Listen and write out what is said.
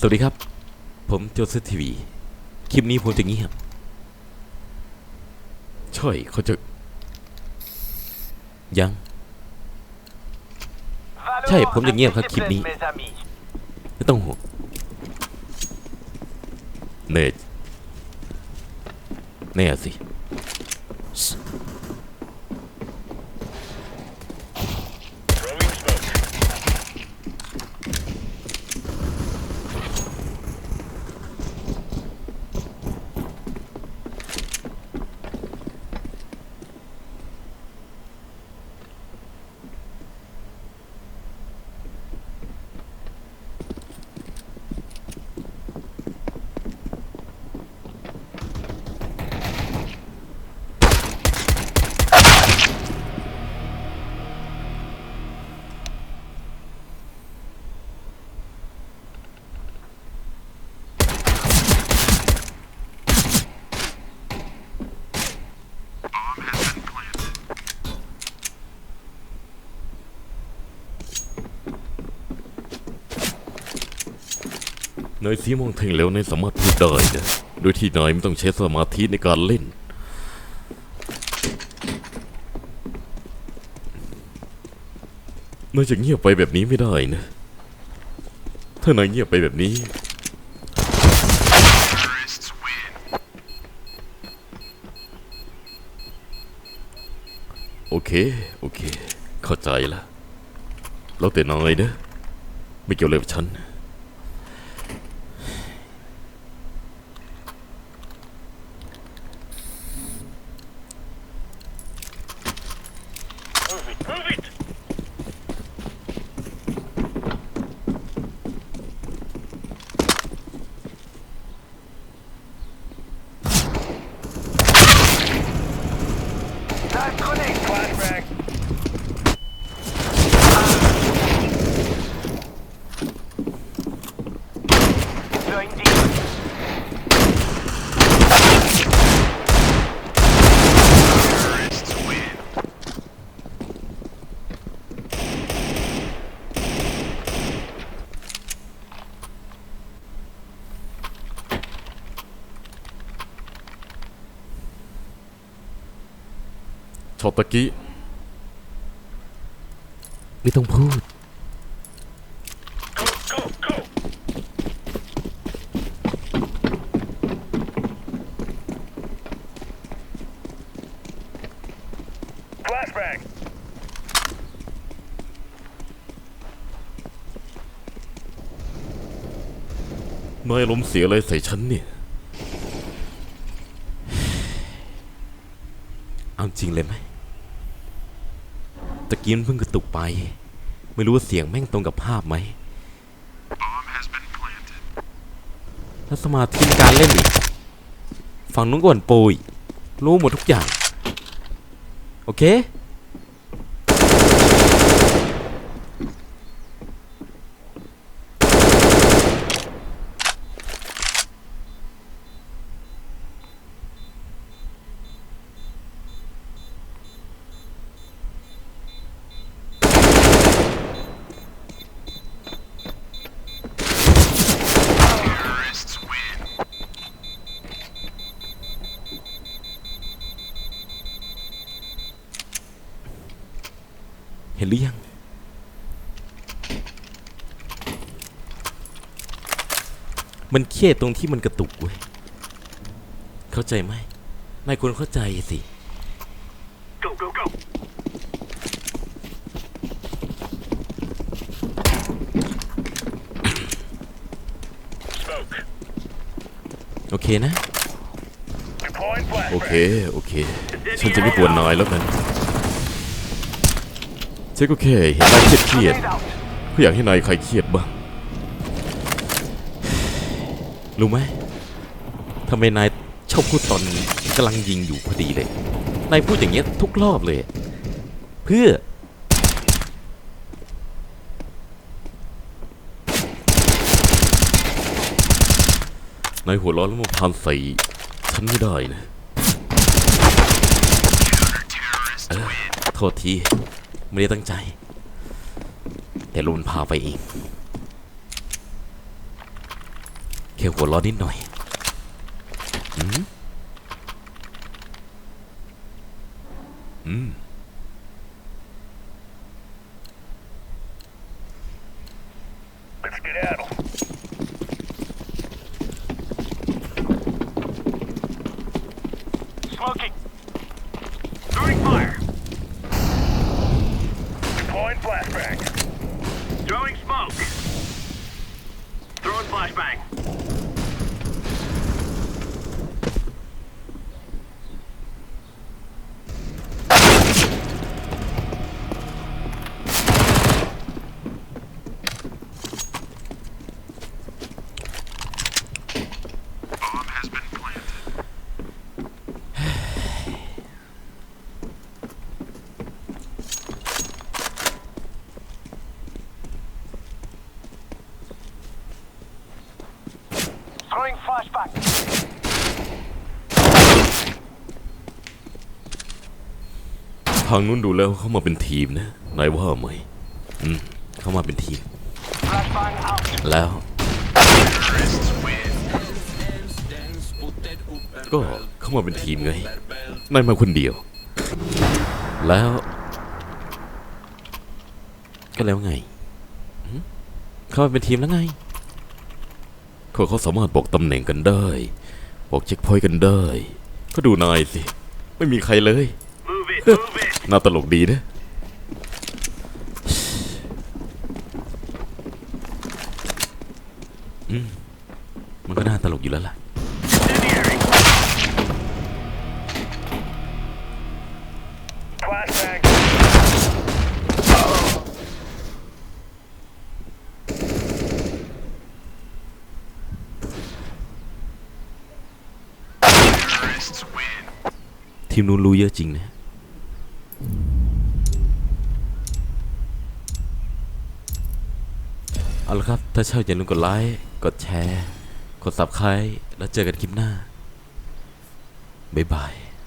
สวัสดีครับ ผมโจเซฟทีวี คลิปนี้ผมจะเงียบใช่เขาจะ ยัง ใช่ ผมจะเงียบครับคลิปนี้ ไม่ต้องห่วงเนตแน่สิ นายสีมองเท่งแล้วนายสามารถพูดได้นะโดยที่นายไม่ต้องใช้สมาธิในการเล่น นายจะเงียบไปแบบนี้ไม่ได้นะ ถ้านายเงียบไปแบบนี้ โอเค โอเค เข้าใจละแล้วแต่นายนะ ไม่เกี่ยวเลยกับฉัน Flashback. Going deep. Terrorists win. ช็อตตะกี้ ไม่ต้องพูด Go, go, go. Flashback. นายอารมเสียอะไรใส่ฉันเนี่ย เอาจริงเลยไหมตะกี้มันเพิ่งกระตุกไป ไม่รู้ว่าเสียงแม่งตรงกับภาพไหมแล้วสมาธิการเล่นอีก ฝั่งนู้นก่อนโปรยรู้หมดทุกอย่าง โอเค เห็นหรือยัง มันเครียดตรงที่มันกระตุกเว้ย เข้าใจไหมนายควรเข้าใจสิ Go, go, go. Smoke. โอเคนะ Deploying โอ flashback. เค โอเค ฉันจะไม่กวนนายแล้วกัน ฉันก็แค่เห็นนายเครียดเครียดเพื่ออยากให้นายใครเครียดบ้างรู้ไหมทำไมนายชอบพูดตอนกำลังยิงอยู่พอดีเลย นายพูดอย่างเงี้ยทุกรอบเลย เพื่อ นายหัวร้อนแล้วมาพานใส่ฉันไม่ได้นะเออโทษที ไม่ได้ตั้งใจ แต่ลุนพาไปเองแค่หัวร้อนนิดหน่อยอืมอืม flashbang. Throwing flashbang. ทางนู้นดูแล้วเข้ามาเป็นทีมนะนายว่าไหมอืมเข้ามาเป็นทีม Flashbang out. แล้ว Terrorists win. ก็เข้ามาเป็นทีมไงนายมาคนเดียว แล้ว ก็แล้วไงหึเข้ามาเป็นทีมแล้วไง เขาเขาสามารถบอกตำแหน่งกันได้ บอกเช็คพอยต์กันได้ ก็ดูนายสิ ไม่มีใครเลย น่าตลกดีนะ อืม มันก็น่าตลกอยู่แล้วล่ะ Flashbang. Terrorists win. ทีมนู้นรู้เยอะจริงนะเอาละครับ ถ้าชอบอย่าลืมกดไลค์ กดแชร์ กดซับสไครต์แล้วเจอกันคลิปหน้า บ๊ายบาย